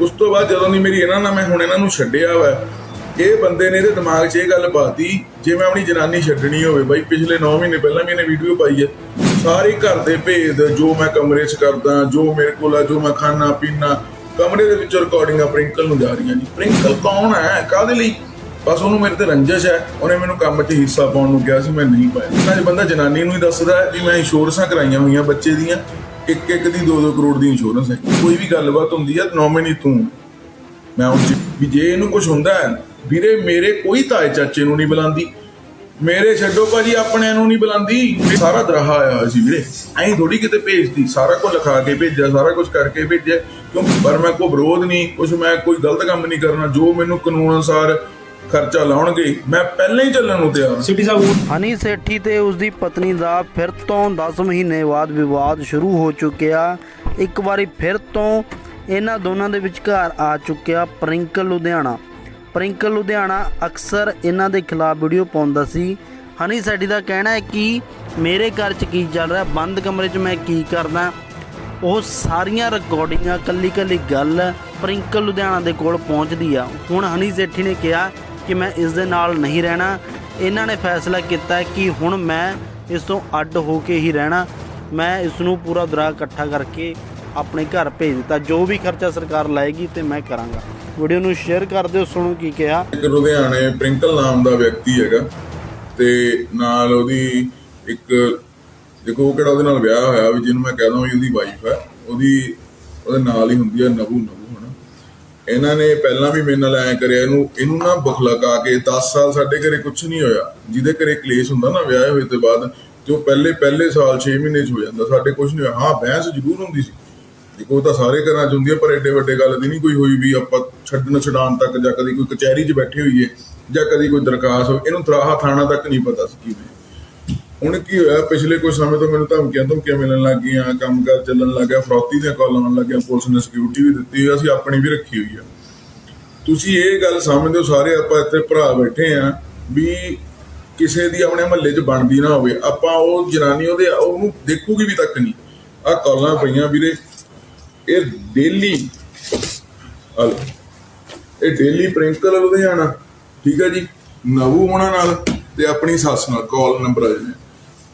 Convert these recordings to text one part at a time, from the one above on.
ਉਸ ਤੋਂ ਬਾਅਦ ਜਦੋਂ ਦੀ ਮੇਰੀ ਇਹਨਾਂ ਨਾਲ ਮੈਂ ਹੁਣ ਇਹਨਾਂ ਨੂੰ ਛੱਡਿਆ ਵਾ, ਇਹ ਬੰਦੇ ਨੇ ਇਹਦੇ ਦਿਮਾਗ 'ਚ ਇਹ ਗੱਲ ਪਾਤੀ, ਜੇ ਮੈਂ ਆਪਣੀ ਜਨਾਨੀ ਛੱਡਣੀ ਹੋਵੇ ਬਾਈ, ਪਿਛਲੇ 9 ਮਹੀਨੇ ਪਹਿਲਾਂ ਵੀ ਇਹਨੇ ਵੀਡੀਓ ਪਾਈ ਹੈ। ਸਾਰੇ ਘਰ ਦੇ ਭੇਦ, ਜੋ ਮੈਂ ਕਮਰੇ 'ਚ ਕਰਦਾ, ਜੋ ਮੇਰੇ ਕੋਲ ਆ, ਜੋ ਮੈਂ ਖਾਣਾ, ਪੀਣਾ, ਕਮਰੇ ਦੇ ਵਿੱਚ ਰਿਕਾਰਡਿੰਗਾਂ ਪ੍ਰਿੰਕਲ ਨੂੰ ਜਾ ਰਹੀਆਂ ਜੀ। ਪ੍ਰਿੰਕਲ ਕੌਣ ਹੈ? ਕਾਹਦੇ ਲਈ? ਬਸ ਉਹਨੂੰ ਮੇਰੇ ਤੇ ਰੰਜਿਸ਼ ਹੈ। ਉਹਨੇ ਮੈਨੂੰ ਕੰਮ 'ਚ ਹਿੱਸਾ ਪਾਉਣ ਨੂੰ ਕਿਹਾ ਸੀ, ਮੈਂ ਨਹੀਂ ਪਾਇਆ। ਇਹਨਾਂ ਜੇ ਬੰਦਾ ਜਨਾਨੀ ਨੂੰ ਹੀ ਦੱਸਦਾ ਵੀ ਮੈਂ ਇੰਸ਼ੋਰੈਂਸਾਂ ਕਰਾਈਆਂ ਹੋਈਆਂ ਬੱਚੇ ਦੀਆਂ ਇੱਕ ਇੱਕ ਦੀ 2-2 ਕਰੋੜ ਦੀ ਇੰਸ਼ੋਰੈਂਸ ਹੈ। ਕੋਈ ਵੀ ਗੱਲਬਾਤ ਹੁੰਦੀ ਹੈ ਨੋਮੀਨੀ ਤੂੰ। ਮੈਂ ਉਹ ਵੀ ਜੇ ਇਹਨੂੰ ਕੁਝ ਹੁੰਦਾ ਹੈ, ਵੀਰੇ ਮੇਰੇ ਕੋਈ ਤਾਏ ਚਾਚੇ ਨੂੰ ਨਹੀਂ ਬੁਲਾਉਂਦੀ। ਮੇਰੇ ਛੱਡੋ ਭਾਜੀ, ਆਪਣਿਆਂ ਨੂੰ ਨਹੀਂ ਬੁਲਾਉਂਦੀ। ਸਾਰਾ ਦਰਹਾ ਆਇਆ ਹੋਇਆ ਸੀ ਵੀਰੇ। ਐਂ ਥੋੜੀ ਕਿਤੇ ਭੇਜਦੀ। ਸਾਰਾ ਕੁਝ ਲਿਖਾ ਕੇ ਭੇਜਿਆ, ਸਾਰਾ ਕੁਝ ਕਰਕੇ ਭੇਜਿਆ। ਕਿਉਂਕਿ ਪਰ ਮੈਂ ਕੋਈ ਵਿਰੋਧ ਨਹੀਂ ਕੁਝ ਮੈਂ ਕੋਈ ਗਲਤ ਕੰਮ ਨਹੀਂ ਕਰਨਾ। ਜੋ ਮੈਨੂੰ ਕਾਨੂੰਨ ਅਨੁਸਾਰ ਖਰਚਾ ਲਾਉਣਗੇ। ਮੈਂ ਪਹਿਲਾਂ ਹੀ ਚੱਲਣ ਨੂੰ ਤਿਆਰ ਹਾਂ। ਸਿਟੀ ਸਾਹਿਬ ਹਨੀ ਸੇਠੀ ਤੇ ਉਸ ਦੀ ਪਤਨੀ ਦਾ ਫਿਰ ਤੋਂ 10 ਮਹੀਨੇ ਬਾਅਦ ਵਿਵਾਦ ਸ਼ੁਰੂ ਹੋ ਚੁੱਕਿਆ। ਇੱਕ ਵਾਰੀ ਫਿਰ ਤੋਂ ਇਹਨਾਂ ਦੋਨਾਂ ਦੇ ਵਿਚਕਾਰ ਆ ਚੁੱਕਿਆ ਪ੍ਰਿੰਕਲ ਲੁਧਿਆਣਾ। ਪ੍ਰਿੰਕਲ ਲੁਧਿਆਣਾ ਅਕਸਰ ਇਹਨਾਂ ਦੇ ਖਿਲਾਫ ਵੀਡੀਓ ਪਾਉਂਦਾ ਸੀ। ਹਨੀ ਸੇਠੀ ਦਾ ਕਹਿਣਾ ਹੈ ਕਿ ਮੇਰੇ ਘਰ 'ਚ ਕੀ ਚੱਲ ਰਿਹਾ ਬੰਦ ਕਮਰੇ 'ਚ ਮੈਂ ਕੀ ਕਰਦਾ? ਉਹ ਸਾਰੀਆਂ ਰਿਕਾਰਡਿੰਗਾਂ ਕੱਲੀ ਕੱਲੀ ਗੱਲ ਪ੍ਰਿੰਕਲ ਲੁਧਿਆਣਾ ਦੇ ਕੋਲ ਪਹੁੰਚਦੀ ਆ। ਹੁਣ ਹਨੀ ਸੇਠੀ ਨੇ ਕਿਹਾ ਕਿ ਮੈਂ ਇਸ ਦੇ ਨਾਲ ਨਹੀਂ ਰਹਿਣਾ। ਇਹਨਾਂ ਨੇ ਫੈਸਲਾ ਕੀਤਾ ਕਿ ਹੁਣ ਮੈਂ ਇਸ ਤੋਂ ਅੱਡ ਹੋ ਕੇ ਹੀ ਰਹਿਣਾ। ਮੈਂ ਇਸ ਨੂੰ ਪੂਰਾ ਦਰਾ ਇਕੱਠਾ ਕਰਕੇ ਆਪਣੇ ਘਰ ਭੇਜ ਦਿੱਤਾ। ਜੋ ਵੀ ਖਰਚਾ ਸਰਕਾਰ ਲਾਏਗੀ ਤੇ ਮੈਂ ਕਰਾਂਗਾ। ਵੀਡੀਓ ਨੂੰ ਸ਼ੇਅਰ ਕਰ ਦਿਓ ਸੁਣੋ ਕੀ ਕਿਹਾ। ਇੱਕ ਲੁਧਿਆਣੇ ਪ੍ਰਿੰਕਲ ਨਾਮ ਦਾ ਵਿਅਕਤੀ ਹੈਗਾ ਤੇ ਨਾਲ ਉਹਦੀ ਇੱਕ ਦੇਖੋ ਉਹ ਕਿਹੜਾ ਉਹਦੇ ਨਾਲ ਵਿਆਹ ਹੋਇਆ ਵੀ ਜਿਹਨੂੰ ਮੈਂ ਕਹਿੰਦਾ ਵੀ ਉਹਦੀ ਵਾਈਫ ਹੈ। ਉਹਦੀ ਉਹਦੇ ਨਾਲ ਹੀ ਹੁੰਦੀ ਹੈ ਨਬੂ ਨਬੂ ਹਨਾ? ਇਹਨਾਂ ਨੇ ਪਹਿਲਾਂ ਵੀ ਮੇਰੇ ਨਾਲ ਐ ਕਰਿਆ, ਇਹਨੂੰ ਇਹਨੂੰ ਨਾ ਬਖਲਕਾ ਕੇ 10 ਸਾਲ ਸਾਡੇ ਘਰੇ ਕੁਝ ਨਹੀਂ ਹੋਇਆ। ਜਿਹਦੇ ਘਰੇ ਕਲੇਸ਼ ਹੁੰਦਾ ਨਾ ਵਿਆਹ ਹੋਏ ਤੋਂ ਬਾਅਦ, ਤੇ ਉਹ ਪਹਿਲੇ ਪਹਿਲੇ ਸਾਲ 6 ਮਹੀਨੇ ਚ ਹੋ ਜਾਂਦਾ, ਸਾਡੇ ਕੁਝ ਨਹੀਂ ਹੋਇਆ। ਹਾਂ, ਬਹਿਸ ਜ਼ਰੂਰ ਹੁੰਦੀ ਸੀ। ਦੇਖੋ ਤਾਂ ਸਾਰੇ ਘਰਾਂ ਚ ਹੁੰਦੀ ਹੈ ਪਰ ਐਡੇ ਵੱਡੇ ਗੱਲ ਦੀ ਨਹੀਂ ਕੋਈ ਹੋਈ ਵੀ ਆਪਾਂ ਛੱਡਣ ਛਡਾਉਣ ਤੱਕ ਜਾਂ ਕਦੀ ਕੋਈ ਕਚਹਿਰੀ 'ਚ ਬੈਠੇ ਹੋਈਏ ਜਾਂ ਕਦੀ ਕੋਈ ਦਰਖਾਸਤ ਹੋ ਇਹਨੂੰ ਤਰਾਹਾ ਥਾਣਾ ਤੱਕ ਨਹੀਂ ਪਤਾ ਸੀ ਕਿਵੇਂ ਹੁਣ ਕੀ ਹੋਇਆ? ਪਿਛਲੇ ਕੁਝ ਸਮੇਂ ਤੋਂ ਮੈਨੂੰ ਧਮਕੀਆਂ ਧਮਕੀਆਂ ਮਿਲਣ ਲੱਗ ਗਈਆਂ ਕੰਮਕਾਰ ਚੱਲਣ ਲੱਗ ਗਿਆ, ਫਰੌਤੀ ਦੀਆਂ ਕਾਲਾਂ ਆਉਣ ਲੱਗੀਆਂ, ਪੁਲਿਸ ਨੇ ਸਿਕਿਉਰਿਟੀ ਵੀ ਦਿੱਤੀ ਹੋਈ ਅਸੀਂ ਆਪਣੀ ਵੀ ਰੱਖੀ ਹੋਈ ਆ। ਤੁਸੀਂ ਇਹ ਗੱਲ ਸਮਝਦੇ ਹੋ ਸਾਰੇ, ਆਪਾਂ ਇੱਥੇ ਭਰਾ ਬੈਠੇ ਆ ਵੀ ਕਿਸੇ ਦੀ ਆਪਣੇ ਮਹੱਲੇ 'ਚ ਬਣਦੀ ਨਾ ਹੋਵੇ। ਆਪਾਂ ਉਹ ਜਨਾਨੀ ਉਹਦੇ, ਉਹਨੂੰ ਦੇਖੂਗੀ ਵੀ ਤੱਕ ਨਹੀਂ। ਆ ਕਾਲਾਂ ਪਈਆਂ ਵੀਰੇ। ਇਹ ਡੇਲੀ ਇਹ ਡੇਲੀ ਪ੍ਰਿੰਕਲ ਲੁਧਿਆਣਾ, ਠੀਕ ਹੈ ਜੀ? ਨਵੂ ਹੋਣਾ ਨਾਲ ਤੇ ਆਪਣੀ ਸੱਸ ਨਾਲ ਕਾਲ ਨੰਬਰ ਆ ਜਾਂਦੇ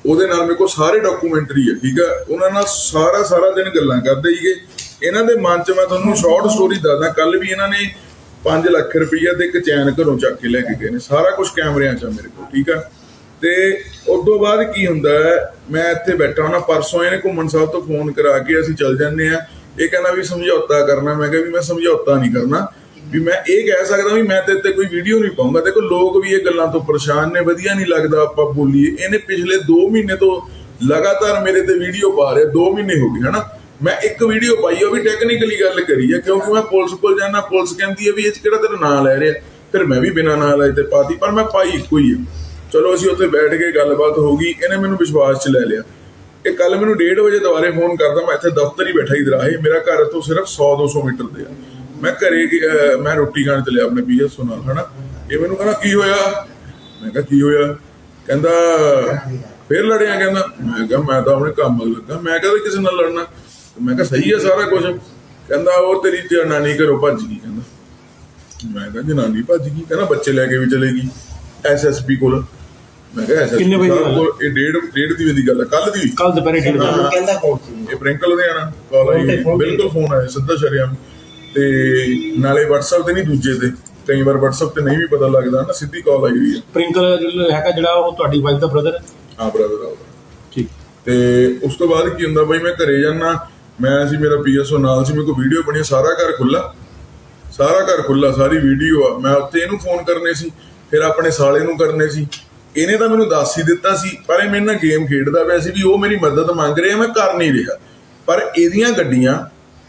ਉਹਦੇ ਨਾਲ ਮੇਰੇ ਕੋਲ ਸਾਰੇ ਡਾਕੂਮੈਂਟਰੀ ਹੈ ਠੀਕ ਹੈ ਉਹਨਾਂ ਨਾਲ ਸਾਰਾ ਸਾਰਾ ਦਿਨ ਗੱਲਾਂ ਕਰਦੇ ਹੀਗੇ ਇਹਨਾਂ ਦੇ ਮਨ 'ਚ ਮੈਂ ਤੁਹਾਨੂੰ ਸ਼ਾਰਟ ਸਟੋਰੀ ਦੱਸਦਾ ਕੱਲ ਵੀ ਇਹਨਾਂ ਨੇ 5 ਲੱਖ ਰੁਪਈਆ ਤੇ ਇੱਕ ਚੈਨ ਘਰੋਂ ਚੱਕ ਕੇ ਲੈ ਕੇ ਗਏ ਨੇ। ਸਾਰਾ ਕੁਝ ਕੈਮਰਿਆਂ 'ਚ ਆ ਮੇਰੇ ਕੋਲ, ਠੀਕ ਆ? ਤੇ ਉਸ ਤੋਂ ਬਾਅਦ ਕੀ ਹੁੰਦਾ ਹੈ, ਮੈਂ ਇੱਥੇ ਬੈਠਾ ਹਾਂ ਪਰਸੋਂ ਇਹਨੇ ਘੁੰਮਣ ਸਾਹਿਬ ਤੋਂ ਫੋਨ ਕਰਾ ਕੇ ਅਸੀਂ ਚੱਲ ਜਾਂਦੇ ਆ ਇਹ ਕਹਿੰਦਾ ਵੀ ਸਮਝੌਤਾ ਕਰਨਾ, ਮੈਂ ਕਿਹਾ ਵੀ ਮੈਂ ਸਮਝੌਤਾ ਨਹੀਂ ਕਰਨਾ। ਵੀ ਮੈਂ ਇਹ ਕਹਿ ਸਕਦਾ ਵੀ ਮੈਂ ਤੇ ਤੇ ਕੋਈ ਵੀਡੀਓ ਨਹੀਂ ਪਾਉਂਗਾ ਦੇਖੋ, ਲੋਕ ਵੀ ਇਹ ਗੱਲਾਂ ਤੋਂ ਪਰੇਸ਼ਾਨ ਨੇ, ਵਧੀਆ ਨਹੀਂ ਲੱਗਦਾ ਆਪਾਂ ਬੋਲੀਏ। ਇਹਨੇ ਪਿਛਲੇ 2 ਮਹੀਨੇ ਤੋਂ ਲਗਾਤਾਰ ਮੇਰੇ ਤੇ ਵੀਡੀਓ ਪਾ ਰਿਹਾ 2 ਮਹੀਨੇ ਹੋ ਗਏ, ਹਨਾ? ਮੈਂ ਇੱਕ ਵੀਡੀਓ ਪਾਈ ਉਹ ਵੀ ਟੈਕਨੀਕਲੀ ਗੱਲ ਕਰੀ ਹੈ ਕਿਉਂਕਿ ਮੈਂ ਪੁਲਿਸ ਕੋਲ ਜਾਣਾ ਪੁਲਿਸ ਕਹਿੰਦੀ ਹੈ ਵੀ ਇਹ 'ਚ ਕਿਹੜਾ ਤੇਰਾ ਨਾਂ ਲੈ ਰਿਹਾ। ਫਿਰ ਮੈਂ ਵੀ ਬਿਨਾਂ ਨਾਂ ਲਾਏ ਤੇ ਪਾਤੀ, ਪਰ ਮੈਂ ਪਾਈ ਇੱਕੋ ਹੀ ਹੈ ਚਲੋ, ਅਸੀਂ ਉੱਥੇ ਬੈਠ ਕੇ ਗੱਲਬਾਤ ਹੋ ਗਈ, ਇਹਨੇ ਮੈਨੂੰ ਵਿਸ਼ਵਾਸ 'ਚ ਲੈ ਲਿਆ। ਇਹ ਕੱਲ ਮੈਨੂੰ 1:30 ਵਜੇ ਦੁਬਾਰੇ ਫੋਨ ਕਰਦਾ, ਮੈਂ ਇੱਥੇ ਦਫ਼ਤਰ ਹੀ ਬੈਠਾ ਹੀ ਦਰਾਹੇ ਮੇਰਾ ਘਰ ਤੋਂ ਸਿਰਫ 100 200 ਮੀਟਰ ਤੇ ਆ। ਮੈਂ ਘਰੇ ਮੈਂ ਰੋਟੀ ਖਾਣ ਚੱਲਿਆ ਆਪਣੇ ਪੀਐਸ ਨਾਲ ਹਨਾ? ਇਹ ਮੈਨੂੰ ਕਹਿੰਦਾ ਕੀ ਹੋਇਆ? ਮੈਂ ਕਿਹਾ ਕੀ ਹੋਇਆ? ਕਹਿੰਦਾ ਫੇਰ ਲੜਿਆ। ਕਹਿੰਦਾ ਮੈਂ ਕਿਹਾ ਮੈਂ ਤਾਂ ਆਪਣੇ ਕੰਮ ਲੱਗਾ। ਮੈਂ ਕਹਿੰਦਾ ਕਿਸੇ ਨਾਲ ਲੜਨਾ? ਮੈਂ ਕਿਹਾ ਸਹੀ ਹੈ ਸਾਰਾ ਕੁਝ ਕਹਿੰਦਾ ਉਹ ਤੇਰੀ ਜਨਾਨੀ ਘਰੋਂ ਭੱਜ ਗਈ। ਕਹਿੰਦਾ ਮੈਂ ਕਿਹਾ ਜਨਾਨੀ ਭੱਜ ਗਈ? ਕਹਿੰਦਾ ਬੱਚੇ ਲੈ ਕੇ ਵੀ ਚਲੇ ਗਈ। ਐਸਐਸਪੀ ਕੋਲ। ਮੈਂ ਕਿਹਾ ਐਸਐਸਪੀ ਕਿੰਨੇ ਵਜੇ? ਇਹ ਡੇਢ ਡੇਢ ਦੀ ਦੀ ਗੱਲ ਹੈ। ਕੱਲ ਦੀ। ਕੱਲ ਦੁਪਹਿਰੇ ਡੇਢ ਵਜੇ। ਕਹਿੰਦਾ ਕੌਣ ਸੀ? ਇਹ ਪ੍ਰਿੰਕਲ ਦੇ ਆਣਾ ਕਾਲ ਆਈ? ਬਿਲਕੁਲ ਫੋਨ ਆਇਆ ਸਿੱਧਾ ਸ਼ਰਿਆਮ। ਤੇ ਨਾਲੇ WhatsApp ਤੇ ਨਹੀਂ ਦੂਜੇ ਤੇ। ਕਈ ਵਾਰ WhatsApp ਤੇ ਨਹੀਂ ਵੀ ਪਤਾ ਲੱਗਦਾ ਨਾ ਸਿੱਧੀ ਕਾਲ ਆਈ ਹੋਈ ਹੈ ਪ੍ਰਿੰਕਲ ਜਿਹੜਾ ਹੈਗਾ ਜਿਹੜਾ ਉਹ ਤੁਹਾਡੀ ਵਾਈਫ ਦਾ ਬ੍ਰਦਰ ਹੈ ਹਾਂ ਬ੍ਰਦਰ ਆਉਂਦਾ ਠੀਕ। ਤੇ ਉਸ ਤੋਂ ਬਾਅਦ ਕੀ ਹੁੰਦਾ ਬਾਈ ਮੈਂ ਘਰੇ ਜਾਣਾ ਮੈਂ ਸੀ ਮੇਰਾ ਪੀਐਸਓ ਨਾਲ ਸੀ ਮੇਰੇ ਕੋਲ ਵੀਡੀਓ ਬਣੀ ਸਾਰਾ ਘਰ ਖੁੱਲਾ ਸਾਰਾ ਘਰ ਖੁੱਲਾ ਸਾਰੀ ਵੀਡੀਓ ਆ। ਮੈਂ ਉੱਤੇ ਇਹਨੂੰ ਫੋਨ ਕਰਨੇ ਸੀ ਫਿਰ ਆਪਣੇ ਸਾਲੇ ਨੂੰ ਕਰਨੇ ਸੀ। ਇਹਨੇ ਤਾਂ ਮੈਨੂੰ ਦੱਸ ਹੀ ਦਿੱਤਾ ਸੀ ਪਰ ਇਹ ਮੇਰੇ ਨਾਲ ਗੇਮ ਖੇਡਦਾ ਪਿਆ ਸੀ ਵੀ ਉਹ ਮੇਰੀ ਮਦਦ ਮੰਗ ਰਿਹਾ ਮੈਂ ਕਰ ਨਹੀਂ ਰਿਹਾ। ਪਰ ਇਹਦੀਆਂ ਗੱਡੀਆਂ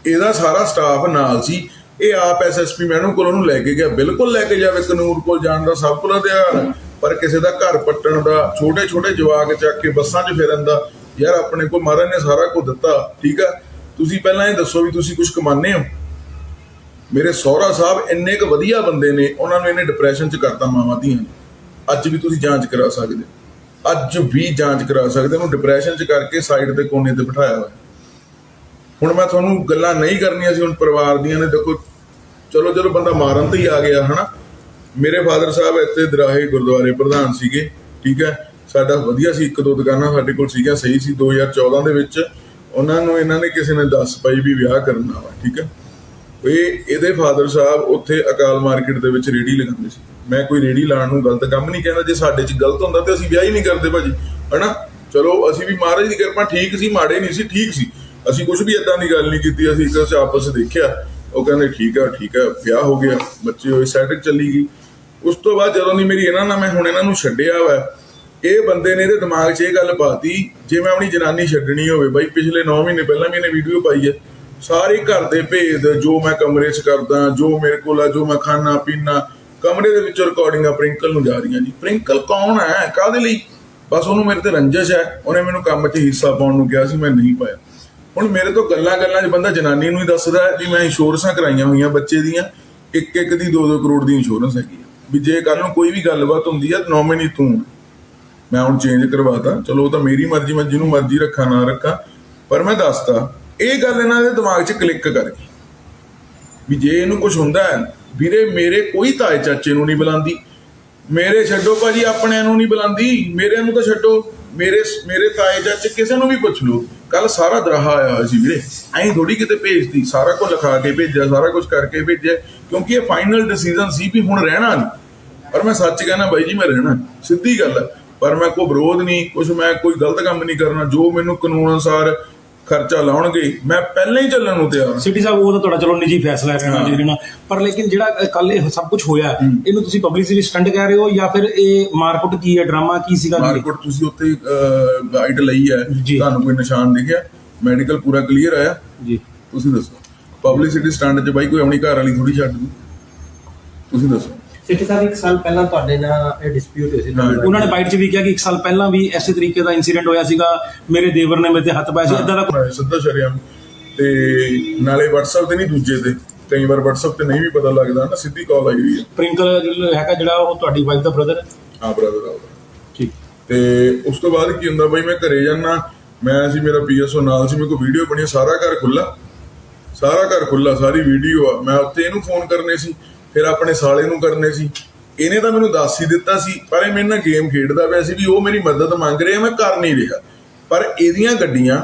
ਇਹਦਾ ਸਾਰਾ ਸਟਾਫ ਨਾਲ ਸੀ। ਇਹ ਆਪ ਐਸਐਸਪੀ ਮੈਨੂੰ ਕੋਲ ਉਹਨੂੰ ਲੈ ਕੇ ਗਿਆ। ਬਿਲਕੁਲ ਲੈ ਕੇ ਜਾਵੇ ਕਾਨੂੰਨ ਕੋਲ ਜਾਣ ਦਾ ਸਭ ਕੋਲ ਅਧਿਕਾਰ ਹੈ। ਪਰ ਕਿਸੇ ਦਾ ਘਰ ਪੱਟਣ ਦਾ ਛੋਟੇ ਛੋਟੇ ਜਵਾਕ ਚੱਕ ਕੇ ਬੱਸਾਂ 'ਚ ਫਿਰਨ ਦਾ, ਯਾਰ ਆਪਣੇ ਕੋਲ ਮਹਾਰਾਜ ਨੇ ਸਾਰਾ ਕੁਝ ਦਿੱਤਾ, ਠੀਕ ਆ? ਤੁਸੀਂ ਪਹਿਲਾਂ ਇਹ ਦੱਸੋ ਵੀ ਤੁਸੀਂ ਕੁਝ ਕਮਾਉਂਦੇ ਹੋ? ਮੇਰੇ ਸਹੁਰਾ ਸਾਹਿਬ ਇੰਨੇ ਕੁ ਵਧੀਆ ਬੰਦੇ ਨੇ, ਉਹਨਾਂ ਨੂੰ ਇਹਨੇ ਡਿਪਰੈਸ਼ਨ 'ਚ ਕਰਤਾ ਮਾਵਾਂ ਧੀਆਂ ਨੇ। ਅੱਜ ਵੀ ਤੁਸੀਂ ਜਾਂਚ ਕਰਾ ਸਕਦੇ ਹੋ। ਅੱਜ ਵੀ ਜਾਂਚ ਕਰਾ ਸਕਦੇ ਉਹਨੂੰ ਡਿਪਰੈਸ਼ਨ 'ਚ ਕਰਕੇ ਸਾਈਡ ਤੇ ਕੋਨੇ ਤੇ ਬਿਠਾਇਆ ਹੋਇਆ। ਹੁਣ ਮੈਂ ਤੁਹਾਨੂੰ ਗੱਲਾਂ ਨਹੀਂ ਕਰਨੀਆਂ ਸੀ, ਹੁਣ ਪਰਿਵਾਰ ਦੀਆਂ ਨੇ, ਦੇਖੋ, ਚਲੋ ਚਲੋ ਬੰਦਾ ਮਾਰਨ ਤੇ ਹੀ ਆ ਗਿਆ, ਹਨਾ? ਮੇਰੇ ਫਾਦਰ ਸਾਹਿਬ ਇੱਥੇ ਦਰਾਹੇ ਗੁਰਦੁਆਰੇ ਪ੍ਰਧਾਨ ਸੀਗੇ, ਠੀਕ ਹੈ? ਸਾਡਾ ਵਧੀਆ ਸੀ, ਇੱਕ ਦੋ ਦੁਕਾਨਾਂ ਸਾਡੇ ਕੋਲ ਸੀਗੀਆਂ, ਸਹੀ ਸੀ 2014 ਦੇ ਵਿੱਚ। ਉਹਨਾਂ ਨੂੰ ਇਹਨਾਂ ਨੇ ਕਿਸੇ ਨੇ ਦੱਸ ਪਾਈ ਵੀ ਵਿਆਹ ਕਰਨਾ ਵਾ, ਠੀਕ ਹੈ? ਇਹ, ਇਹਦੇ ਫਾਦਰ ਸਾਹਿਬ ਉੱਥੇ ਅਕਾਲ ਮਾਰਕੀਟ ਦੇ ਵਿੱਚ ਰੇੜੀ ਲਗਾਉਂਦੇ ਸੀ। ਮੈਂ ਕੋਈ ਰੇੜੀ ਲਾਉਣ ਨੂੰ ਗਲਤ ਕੰਮ ਨਹੀਂ ਕਹਿੰਦਾ, ਜੇ ਸਾਡੇ 'ਚ ਗਲਤ ਹੁੰਦਾ ਤੇ ਅਸੀਂ ਵਿਆਹ ਹੀ ਨਹੀਂ ਕਰਦੇ ਭਾਜੀ, ਹਨਾ? ਚਲੋ, ਅਸੀਂ ਵੀ ਮਹਾਰਾਜ ਦੀ ਕਿਰਪਾ, ਠੀਕ ਸੀ, ਮਾੜੇ ਨਹੀਂ ਸੀ, ਠੀਕ ਸੀ। ਅਸੀਂ ਕੁਝ ਵੀ ਇਦਾਂ ਦੀ ਗੱਲ ਨਹੀਂ ਕੀਤੀ, ਅਸੀਂ ਇੱਕ ਆਪਸ ਦੇਖਿਆ। ਉਹ ਕਹਿੰਦੇ, ਠੀਕ ਆ ਠੀਕ ਆ, ਵਿਆਹ ਹੋ ਗਿਆ, ਬੱਚੇ ਹੋਏ ਸੈਟਿੰਗ ਚੱਲੀ ਗਈ। ਉਸ ਤੋਂ ਬਾਅਦ ਜਦੋਂ ਦੀ ਮੇਰੀ ਇਹਨਾਂ ਨਾਲ, ਮੈਂ ਹੁਣ ਇਹਨਾਂ ਨੂੰ ਛੱਡਿਆ ਵਾ, ਇਹ ਬੰਦੇ ਨੇ ਇਹਦੇ ਦਿਮਾਗ 'ਚ ਇਹ ਗੱਲ ਪਾਤੀ, ਜੇ ਮੈਂ ਆਪਣੀ ਜਨਾਨੀ ਛੱਡਣੀ ਹੋਵੇ, ਬਾਈ, ਪਿਛਲੇ 9 ਮਹੀਨੇ, ਪਹਿਲਾਂ ਵੀ ਇਹਨੇ ਵੀਡੀਓ ਪਾਈ ਹੈ। ਸਾਰੇ ਘਰ ਦੇ ਭੇਦ, ਜੋ ਮੈਂ ਕਮਰੇ 'ਚ ਕਰਦਾ, ਜੋ ਮੇਰੇ ਕੋਲ ਆ, ਜੋ ਮੈਂ ਖਾਣਾ, ਪੀਣਾ, ਕਮਰੇ ਦੇ ਵਿੱਚ ਰਿਕਾਰਡਿੰਗਾਂ ਪ੍ਰਿੰਕਲ ਨੂੰ ਜਾ ਰਹੀਆਂ ਜੀ। ਪ੍ਰਿੰਕਲ ਕੌਣ ਹੈ? ਕਾਹਦੇ ਲਈ? ਬਸ ਉਹਨੂੰ ਮੇਰੇ ਤੇ ਰੰਜਿਸ਼ ਹੈ। ਉਹਨੇ ਮੈਨੂੰ ਕੰਮ 'ਚ ਹਿੱਸਾ ਪਾਉਣ ਨੂੰ ਕਿਹਾ ਸੀ, ਮੈਂ ਨਹੀਂ ਪਾਇਆ। ਹੁਣ ਮੇਰੇ ਤੋਂ ਗੱਲਾਂ ਗੱਲਾਂ 'ਚ ਬੰਦਾ ਜਨਾਨੀ ਨੂੰ ਹੀ ਦੱਸਦਾ ਵੀ ਮੈਂ ਇੰਸ਼ੋਰੈਂਸਾਂ ਕਰਾਈਆਂ ਹੋਈਆਂ ਬੱਚੇ ਦੀਆਂ। ਇੱਕ ਇੱਕ ਦੀ 2-2 ਕਰੋੜ ਦੀ ਇੰਸ਼ੋਰੈਂਸ ਹੈਗੀ ਹੈ ਵੀ ਜੇ ਕੱਲ ਨੂੰ ਕੋਈ ਵੀ ਗੱਲਬਾਤ ਹੁੰਦੀ ਆ ਨੋਮਿਨੀ ਤੂੰ। ਮੈਂ ਹੁਣ ਚੇਂਜ ਕਰਵਾਤਾ। ਚਲੋ ਉਹ ਤਾਂ ਮੇਰੀ ਮਰਜ਼ੀ, ਮੈਂ ਜਿਹਨੂੰ ਮਰਜ਼ੀ ਰੱਖਾਂ, ਨਾ ਰੱਖਾਂ। ਪਰ ਮੈਂ ਦੱਸਤਾ, ਇਹ ਗੱਲ ਇਹਨਾਂ ਦੇ ਦਿਮਾਗ 'ਚ ਕਲਿੱਕ ਕਰ ਗਈ। ਵੀ ਜੇ ਇਹਨੂੰ ਕੁਝ ਹੁੰਦਾ ਹੈ, ਵੀਰੇ ਮੇਰੇ ਕੋਈ ਤਾਏ ਚਾਚੇ ਨੂੰ ਨਹੀਂ ਬੁਲਾਉਂਦੀ। ਮੇਰੇ ਛੱਡੋ ਭਾਜੀ, ਆਪਣਿਆਂ ਨੂੰ ਨਹੀਂ ਬੁਲਾਉਂਦੀ। ਮੇਰੇ ਨੂੰ ਤਾਂ ਛੱਡੋ। ਮੇਰੇ ਮੇਰੇ ਤਾਏ ਚਾਚੇ ਕਿਸੇ ਨੂੰ ਵੀ ਪੁੱਛ ਲਓ। ਕੱਲ ਸਾਰਾ ਦਰਾਹਾ ਆਇਆ ਹੋਇਆ ਸੀ ਵੀਰੇ। ਐਂ ਥੋੜੀ ਕਿਤੇ ਭੇਜਦੀ ਸਾਰਾ ਕੁਝ ਲਿਖਾ ਕੇ ਭੇਜਿਆ, ਸਾਰਾ ਕੁਝ ਕਰਕੇ ਭੇਜਿਆ, ਕਿਉਂਕਿ ਇਹ ਫਾਈਨਲ ਡਿਸੀਜਨ ਸੀ ਵੀ ਹੁਣ ਰਹਿਣਾ ਨਹੀਂ। ਪਰ ਮੈਂ ਸੱਚ ਕਹਿਣਾ ਬਾਈ ਜੀ, ਮੈਂ ਰਹਿਣਾ ਸਿੱਧੀ ਗੱਲ ਪਰ ਮੈਂ ਕੋਈ ਵਿਰੋਧ ਨਹੀਂ ਕੁਝ ਮੈਂ ਕੋਈ ਗਲਤ ਕੰਮ ਨਹੀਂ ਕਰਨਾ। ਜੋ ਮੈਨੂੰ ਕਾਨੂੰਨ ਅਨੁਸਾਰ ਖਰਚਾ ਲਾਉਣਗੇ ਮੈਂ ਪਹਿਲਾਂ ਹੀ ਚੱਲਣ ਨੂੰ ਤਿਆਰ ਹਾਂ। ਸਿਟੀ ਸਾਹਿਬ ਉਹ ਤਾਂ ਤੁਹਾਡਾ ਚਲੋ ਨਿੱਜੀ ਫੈਸਲਾ ਹੈ ਰਹਿਣਾ ਨਹੀਂ ਰਹਿਣਾ। ਪਰ ਲੇਕਿਨ ਜਿਹੜਾ ਕੱਲ ਇਹ ਸਭ ਕੁਝ ਹੋਇਆ ਇਹਨੂੰ ਤੁਸੀਂ ਪਬਲਿਸਿਟੀ ਸਟੰਟ ਕਹਿ ਰਹੇ ਹੋ ਜਾਂ ਫਿਰ ਇਹ ਮਾਰਕੁੱਟ ਕੀ ਹੈ ਡਰਾਮਾ ਕੀ ਸੀਗਾ ਜੀ? ਮਾਰਕੀਟ ਤੁਸੀਂ ਉੱਥੇ ਗਾਈਡ ਲਈ ਹੈ। ਜੀ। ਤੁਹਾਨੂੰ ਕੋਈ ਨਿਸ਼ਾਨ ਦਿਖਿਆ? ਮੈਡੀਕਲ ਪੂਰਾ ਕਲੀਅਰ ਆਇਆ ਜੀ। ਤੁਸੀਂ ਦੱਸੋ। ਪਬਲਿਸਿਟੀ ਸਟੰਟ 'ਚ ਬਾਈ ਕੋਈ ਆਪਣੀ ਘਰ ਵਾਲੀ ਥੋੜੀ ਛੱਡ ਦੂ? ਤੁਸੀਂ ਦੱਸੋ। ਸਿੱਟੀ ਸਾਹਿਬ ਇੱਕ ਸਾਲ ਪਹਿਲਾਂ ਤੁਹਾਡੇ ਨਾਲ ਇਹ ਡਿਸਪਿਊਟ ਹੋਈ ਸੀ। ਉਹਨਾਂ ਨੇ ਬਾਈਟ 'ਚ ਵੀ ਕਿਹਾ ਕਿ ਇੱਕ ਸਾਲ ਪਹਿਲਾਂ ਵੀ ਐਸੇ ਤਰੀਕੇ ਦਾ ਇਨਸੀਡੈਂਟ ਹੋਇਆ ਸੀਗਾ ਮੇਰੇ ਦੇਵਰ ਨੇ ਮੇਰੇ ਤੇ ਹੱਥ ਪਾਇਆ ਸੀ ਇਦਾਂ ਦਾ ਸਿੱਧਾ ਸ਼ਰਿਆਮ। ਤੇ ਨਾਲੇ WhatsApp ਤੇ ਨਹੀਂ ਦੂਜੇ ਤੇ। ਕਈ ਵਾਰ WhatsApp ਤੇ ਨਹੀਂ ਵੀ ਪਤਾ ਲੱਗਦਾ ਨਾ ਸਿੱਧੀ ਕਾਲ ਆਈ ਹੋਈ ਹੈ। ਪ੍ਰਿੰਕਲ ਜਿਹੜਾ ਹੈਗਾ ਜਿਹੜਾ ਉਹ ਤੁਹਾਡੀ ਵਾਈਫ ਦਾ ਬ੍ਰਦਰ ਹੈ? ਹਾਂ ਬ੍ਰਦਰ ਆਉਂਦਾ ਠੀਕ। ਤੇ ਉਸ ਤੋਂ ਬਾਅਦ ਕੀ ਹੁੰਦਾ ਬਾਈ ਮੈਂ ਘਰੇ ਜਾਣਾ ਮੈਂ ਸੀ ਮੇਰਾ ਪੀਐਸਓ ਨਾਲ ਸੀ ਮੇਰੇ ਕੋਲ ਵੀਡੀਓ ਬਣੀ ਸਾਰਾ ਘਰ ਖੁੱਲਾ ਸਾਰਾ ਘਰ ਖੁੱਲਾ ਸਾਰੀ ਵੀਡੀਓ ਆ। ਮੈਂ ਉੱਤੇ ਇਹਨੂੰ ਫੋਨ ਕਰਨੇ ਸੀ। ਫਿਰ ਆਪਣੇ ਸਾਲੇ ਨੂੰ ਕਰਨੇ ਸੀ। ਇਹਨੇ ਤਾਂ ਮੈਨੂੰ ਦੱਸ ਹੀ ਦਿੱਤਾ ਸੀ, ਪਰ ਇਹ ਮੇਰੇ ਨਾਲ ਗੇਮ ਖੇਡਦਾ ਪਿਆ ਸੀ ਵੀ ਉਹ ਮੇਰੀ ਮਦਦ ਮੰਗ ਰਿਹਾ, ਮੈਂ ਕਰ ਨਹੀਂ ਰਿਹਾ। ਪਰ ਇਹਦੀਆਂ ਗੱਡੀਆਂ,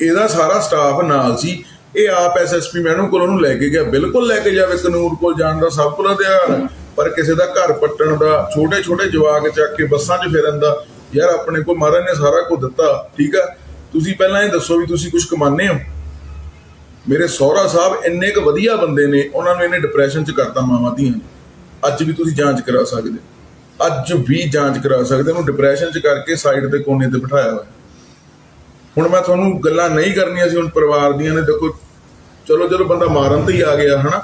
ਇਹਦਾ ਸਾਰਾ ਸਟਾਫ ਨਾਲ ਸੀ। ਇਹ ਆਪ ਐਸਐਸਪੀ ਮੈਨੂੰ ਕੋਲ ਉਹਨੂੰ ਲੈ ਕੇ ਗਿਆ। ਬਿਲਕੁਲ ਲੈ ਕੇ ਜਾਵੇ, ਕਾਨੂੰਨ ਕੋਲ ਜਾਣ ਦਾ ਸਭ ਕੋਲ ਅਧਿਕਾਰ ਹੈ ਪਰ ਕਿਸੇ ਦਾ ਘਰ ਪੱਟਣ ਦਾ ਛੋਟੇ ਛੋਟੇ ਜਵਾਕ ਚੱਕ ਕੇ ਬੱਸਾਂ 'ਚ ਫਿਰਨ ਦਾ, ਯਾਰ ਆਪਣੇ ਕੋਲ ਮਹਾਰਾਜ ਨੇ ਸਾਰਾ ਕੁਝ ਦਿੱਤਾ, ਠੀਕ ਆ? ਤੁਸੀਂ ਪਹਿਲਾਂ ਇਹ ਦੱਸੋ ਵੀ ਤੁਸੀਂ ਕੁਝ ਕਮਾਉਂਦੇ ਹੋ? ਮੇਰੇ ਸਹੁਰਾ ਸਾਹਿਬ ਇੰਨੇ ਕੁ ਵਧੀਆ ਬੰਦੇ ਨੇ, ਉਹਨਾਂ ਨੂੰ ਇਹਨੇ ਡਿਪਰੈਸ਼ਨ 'ਚ ਕਰਤਾ ਮਾਵਾਂ ਧੀਆਂ ਨੇ। ਅੱਜ ਵੀ ਤੁਸੀਂ ਜਾਂਚ ਕਰਾ ਸਕਦੇ ਅੱਜ ਵੀ ਜਾਂਚ ਕਰਾ ਸਕਦੇ ਉਹਨੂੰ ਡਿਪਰੈਸ਼ਨ 'ਚ ਕਰਕੇ ਸਾਈਡ ਤੇ ਕੋਨੇ ਤੇ ਬਿਠਾਇਆ ਹੋਇਆ। ਹੁਣ ਮੈਂ ਤੁਹਾਨੂੰ ਗੱਲਾਂ ਨਹੀਂ ਕਰਨੀਆਂ ਸੀ, ਹੁਣ ਪਰਿਵਾਰ ਦੀਆਂ ਨੇ, ਦੇਖੋ, ਚਲੋ ਚਲੋ ਬੰਦਾ ਮਾਰਨ ਤੇ ਹੀ ਆ ਗਿਆ, ਹਨਾ?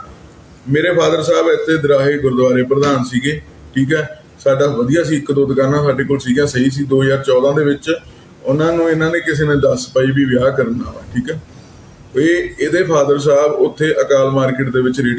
ਮੇਰੇ ਫਾਦਰ ਸਾਹਿਬ ਇੱਥੇ ਦਰਾਹੇ ਗੁਰਦੁਆਰੇ ਪ੍ਰਧਾਨ ਸੀਗੇ, ਠੀਕ ਹੈ? ਸਾਡਾ ਵਧੀਆ ਸੀ, ਇੱਕ ਦੋ ਦੁਕਾਨਾਂ ਸਾਡੇ ਕੋਲ ਸੀਗੀਆਂ, ਸਹੀ ਸੀ। 2014 ਦੇ ਵਿੱਚ ਉਹਨਾਂ ਨੂੰ ਇਹਨਾਂ ਨੇ ਕਿਸੇ ਨੇ ਦੱਸ ਪਾਈ ਵੀ ਵਿਆਹ ਕਰਨਾ ਵਾ, ਠੀਕ ਹੈ? ਇਹ ਇਹਦੇ ਫਾਦਰ ਸਾਹਿਬ ਉੱਥੇ ਅਕਾਲ ਮਾਰਕੀਟ ਦੇ ਵਿੱਚ ਰੇਹੜੀ